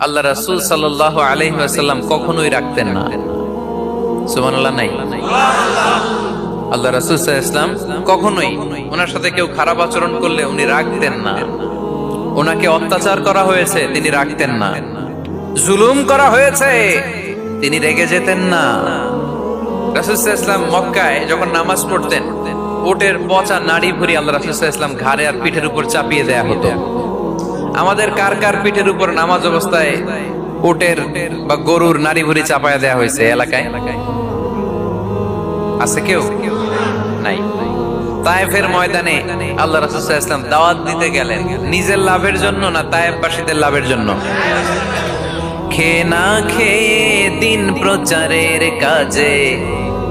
আল্লাহ রাসূল সাল্লাল্লাহু আলাইহি ওয়াসাল্লাম কখনোই রাখতেন না। আল্লাহ রাসূল ওয়াসাল্লাম কখনোই ওনার সাথে কেউ খারাপ আচরণ করলে উনি রাখতেন না। ওনাকে অত্যাচার করা হয়েছে, তিনি রাখতেন না। জুলুম করা হয়েছে, তিনি রেগে যেতেন না। মক্কায় যখন নামাজ পড়তেন ওটের পচা নাড়ি আল্লাহ ঘাড়ে আর পিঠের উপর চাপিয়ে দেয়া হতো। আমাদের কার কার পিঠের উপর নামাজ অবস্থায় উটের বা গরুর নারী ভুরি চাপায়া দেয়া হয়েছে এলাকায়? আছে কেউ? নাই। তায়েফের ময়দানে আল্লাহ রাসূল ওয়াসাল্লাম দাওয়াত দিতে গেলেন। নিজের লাভের জন্য না তায়েফবাসীদের লাভের জন্য? খেয়ে না খেয়ে দিন প্রচারের কাজে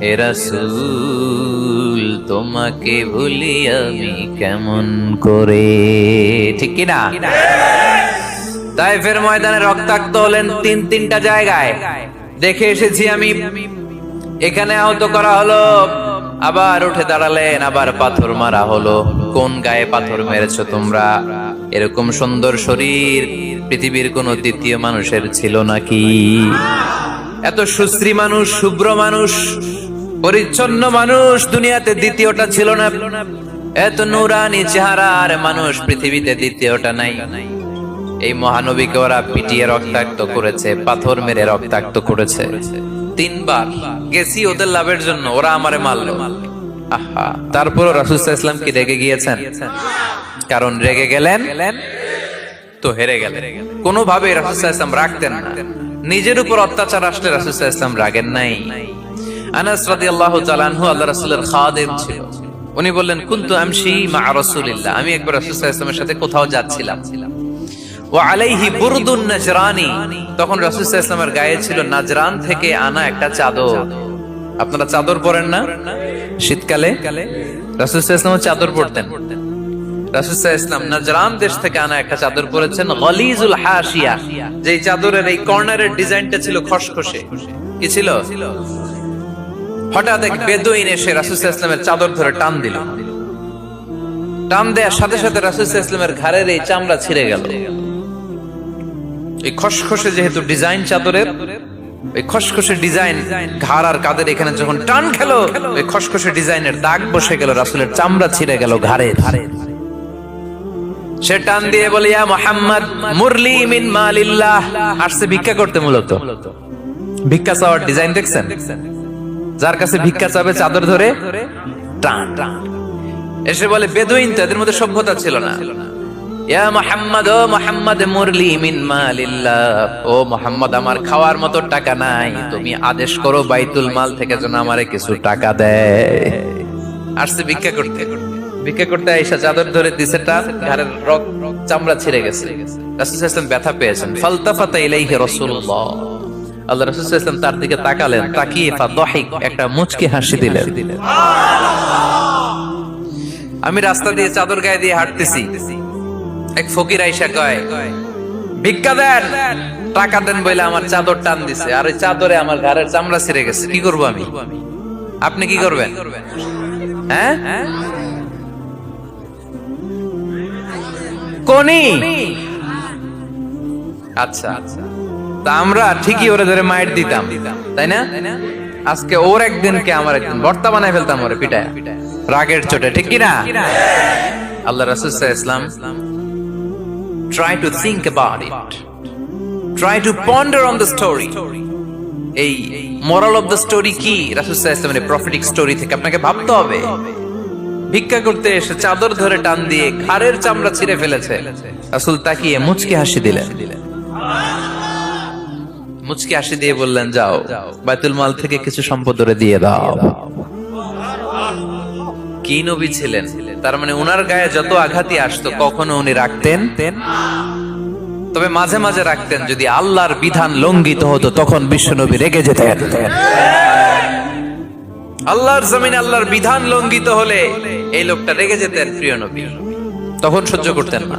এরাসুল তোমাকে ভুলি আমি কেমন করে? ঠিক কিনা তাইফের ময়দানে রক্তাক্ত হলেন তিন তিনটা জায়গায়। দেখে এসেছি আমি। এখানে আহত করা হলো, আবার উঠে দাঁড়ালেন, আবার পাথর মারা হলো। কোন গায়ে পাথর মেরেছো তোমরা? এরকম সুন্দর শরীর পৃথিবীর কোন দ্বিতীয় মানুষের ছিল নাকি? এত সুশ্রী মানুষ, শুভ্র মানুষ পরিচ্ছন্ন মানুষ দুনিয়াতে দ্বিতীয়টা ছিল না। এত নুরানি চেহারার মানুষ পৃথিবীতে দ্বিতীয়টা নাই। এই মহানবীকে ওরা পিটিয়ে রক্তাক্ত করেছে, পাথর মেরে রক্তাক্ত করেছে। তিনবার গেছি ওদের লাভের জন্য, ওরা আমারে মারলো। আহা তারপর রাসুল ইসলাম কি রেগে গিয়েছেন? কারণ রেগে গেলেন, তো হেরে গেলেন। কোনোভাবে রাসুল ইসলাম রাখতেন না। নিজের উপর অত্যাচার আসলে রাসুল ইসলাম রাগেন নাই। আনাস রাদিয়াল্লাহু তাআলা আনহু আল্লাহ রাসূলের খাদেম ছিল। উনি বললেন, কুনতু আমশি মা রাসূলিল্লাহ? আমি একবার রাসূল সাল্লাল্লাহু আলাইহি সাথে কোথাও যাচ্ছিলাম। ও আলাইহি বুরদুন নাজরানি? তখন রাসূল সাল্লাল্লাহু গায়ে ছিল নাজরান থেকে আনা একটা চাদর। আপনারা চাদর পরেন না? শীতকালে? রাসূল সাল্লাল্লাহু চাদর পরতেন। রাসূল সাল্লাল্লাহু আলাইহি নাজরান দেশ থেকে আনা একটা চাদর পরেছেন, গলিজুল হাশিয়া। যেই চাদরের এই কর্নারের ডিজাইনটা ছিল খসখসে। কি ছিল? হঠাৎ এক বেদুইন এসে রাসূল আলাইহি চাদর ধরে টান দিল। টান দেওয়ার সাথে সাথে রাসূল আলাইহি ঘাড়ের এই চামড়া ছিঁড়ে গেল। এই খসখসে যেহেতু ডিজাইন চাদরের ওই খসখসে ডিজাইন ঘাড় আর কাদের এখানে যখন টান খেলো ওই খসখসে ডিজাইনের দাগ বসে গেল, রাসূলের চামড়া ছিঁড়ে গেল ঘাড়ে সে টান দিয়ে বলে, ইয়া মোহাম্মদ, মুরলি মিন মালিল্লাহ। আসছে ভিক্ষা করতে মূলত। ভিক্ষা চাওয়ার ডিজাইন দেখছেন দেখছেন? যার কাছে ভিক্ষা চাবে চাদর ধরে টান। এসে বলে বেদুইন তো এদের মধ্যে সভ্যতা ছিল না। ইয়া মোহাম্মদ ও মোহাম্মদ মুরলি মিন মালিল্লাহ। ও মোহাম্মদ আমার খাওয়ার মতো টাকা নাই। তুমি আদেশ করো বাইতুল মাল থেকে যেন আমারে কিছু টাকা দেয়। আসছে ভিক্ষা করতে। ভিক্ষা করতে আইসা চাদর ধরে দিছে টান ঘাড়ের রক চামড়া ছিঁড়ে গেছে। রাসূল সাল্লাল্লাহু ব্যথা পেয়েছেন। ফালতাফাতা ইলাইহি রাসূলুল্লাহ। আল্লাহ রাসূল সাল্লাল্লাহু তার দিকে তাকালেন তাকিয়ে ফাদহিক একটা মুচকি হাসি দিলেন। আমি রাস্তা দিয়ে চাদর গায়ে দিয়ে হাঁটতেছি। এক ফকির আইসা কয় ভিক্ষা দেন টাকা দেন বলে আমার চাদর টান দিছে আর ওই চাদরে আমার ঘরের চামড়া ছিঁড়ে গেছে কি করব আমি? আপনি কি করবেন? হ্যাঁ? কোনি? আচ্ছা আচ্ছা। তা আমরা ঠিকই ওরে ধরে মাইট দিতাম, তাই না? আজকে ওর একদিনকে আমার একদিন? ভর্তা বানায় ফেলতাম ওরে, পিটায়। রাগের চোটে, ঠিক কি না আল্লাহ রাসূল Islam try to think about it. Try to ponder on the story. এই মোরাল অফ দ্য স্টোরি কি? রাসুসামের প্রফিটিক স্টোরি থেকে আপনাকে ভাবতে হবে। ভিক্ষা করতে এসে চাদর ধরে টান দিয়ে ঘাড়ের চামড়া ছিঁড়ে ফেলেছে। রাসুল তাকিয়ে মুচকি হাসি দিলেন। মুচকি আসি দিয়ে বললেন, যাও, বাইতুল মাল থেকে কিছু সম্পদ দিয়ে দাও। কি নবী ছিলেন? তার মানে উনার গায়ে যত আঘাতই আসতো, কখনো উনি রাখতেন? তবে মাঝে মাঝে রাখতেন, যদি আল্লাহর বিধান লঙ্ঘিত হতো, তখন বিশ্বনবী রেগে যেতেন। আল্লাহর জমিন আল্লাহর বিধান লঙ্ঘিত হলে এই লোকটা রেগে যেতেন, প্রিয় নবী। তখন সহ্য করতেন না।